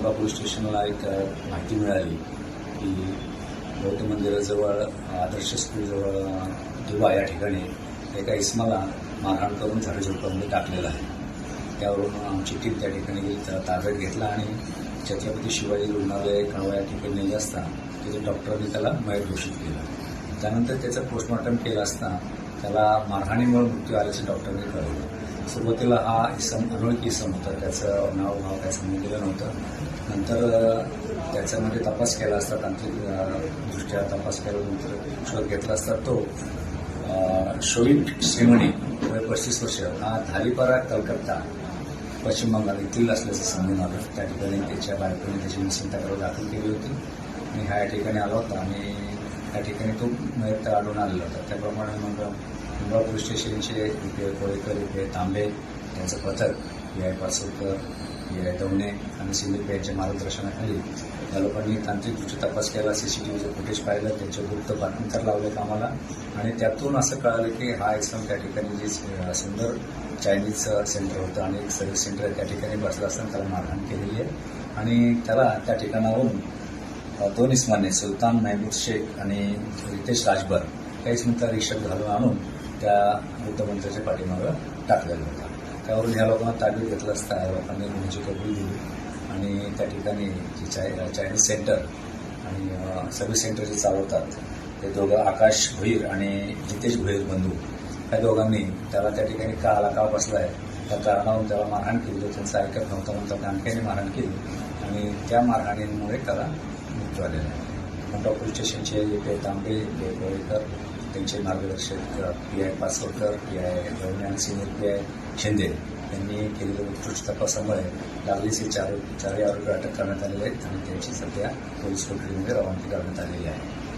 Mumba police स्टेशनला एक माहिती मिळाली की बौद्ध मंदिराजवळ आदर्श स्कूलजवळ दुबा दुवा या ठिकाणी एका इस्माला मारहाण करून झाडझुडपामध्ये टाकलेलं आहे. त्यावरून आमची टीम त्या ठिकाणी ताब्यात घेतला आणि छत्रपती शिवाजी रुग्णालय कळवा या ठिकाणी नेले असता तिथे डॉक्टरांनी त्याला मयत घोषित केलं. त्यानंतर त्याचं पोस्टमॉर्टम केलं असता त्याला मारहाणीमुळे मृत्यू आल्याचं डॉक्टरांनी कळवलं. सुरुवातीला हा इसम अनोळखी इसम होता. त्याचं नाव भाव काय समजलेलं नव्हतं नंतर त्याच्यामध्ये तपास केला असता तांत्रिक दृष्ट्या तपास केल्यानंतर शोध घेतला असता तो शोईट शोविक श्रीमणी वय पस्तीस वर्ष. हा धालीपारा कलकत्ता पश्चिम बंगाल येथील असल्याचं सांगून आलं. त्या ठिकाणी त्याच्या बायकोने त्याची मिसिंग तक्रार दाखल केली होती. मी हा या ठिकाणी आला होता. आणि त्या ठिकाणी तो मयत आढळून आलेला होता. त्याप्रमाणे मग मुंबई पोलीस स्टेशनचे इथे कोळेकर इथे तांबे त्यांचं पथक P I Pasodkar P I Davane आणि सिंधू यांच्या मार्गदर्शनाखाली या लोकांनी तांत्रिकदृष्ट्या तपास केला. सीसीटीव्हीचं फुटेज पाहिलं त्यांचे गुप्त तर लावले आम्हाला. आणि त्यातून असं कळालं की हा इसम त्या ठिकाणी जे सुंदर चायनीज सेंटर होतं आणि एक सर्व्हिस सेंटर त्या ठिकाणी बसलं असताना त्याला मारहाण केलेली आहे. आणि त्याला त्या ठिकाणावरून दोन इस्माने सुलतान महमूद शेख आणि रितेश राजभर काहीच मिनिटं रिक्षात घालून आणून त्या बुद्ध पाठीमागं टाकलेलं होतं. त्यावरून ह्या लोकांना ताब्यात घेतलं असता या लोकांनी गुन्ह्याची कबूल दिली आणि त्या ठिकाणी जे चाय चायनीज सेंटर आणि सर्व्हिस सेंटर जे चालवतात ते दोघं आकाश भोईर आणि जितेश भोईर बंधू या दोघांनी त्याला त्या ठिकाणी का आला का बसलाय त्या कारणावरून त्याला मारहाण केली. त्यांचं ऐकत नव्हतं म्हणून त्यांनी आणखीने मारहाण केली आणि त्या मारहाणीमुळे त्याला मृत्यू आलेला आहे. मोठा पोलीस स्टेशनचे जे काही तांबे जे त्यांचे मार्गदर्शक P I Paswadkar P I Gavane senior P I Shinde यांनी केलेल्या उत्कृष्ट तपासामुळे लागलीचे चार चारही आरोपी अटक करण्यात आलेले आहेत आणि त्यांची सध्या पोलीस कोठडीमध्ये रवानगी करण्यात आलेली आहे.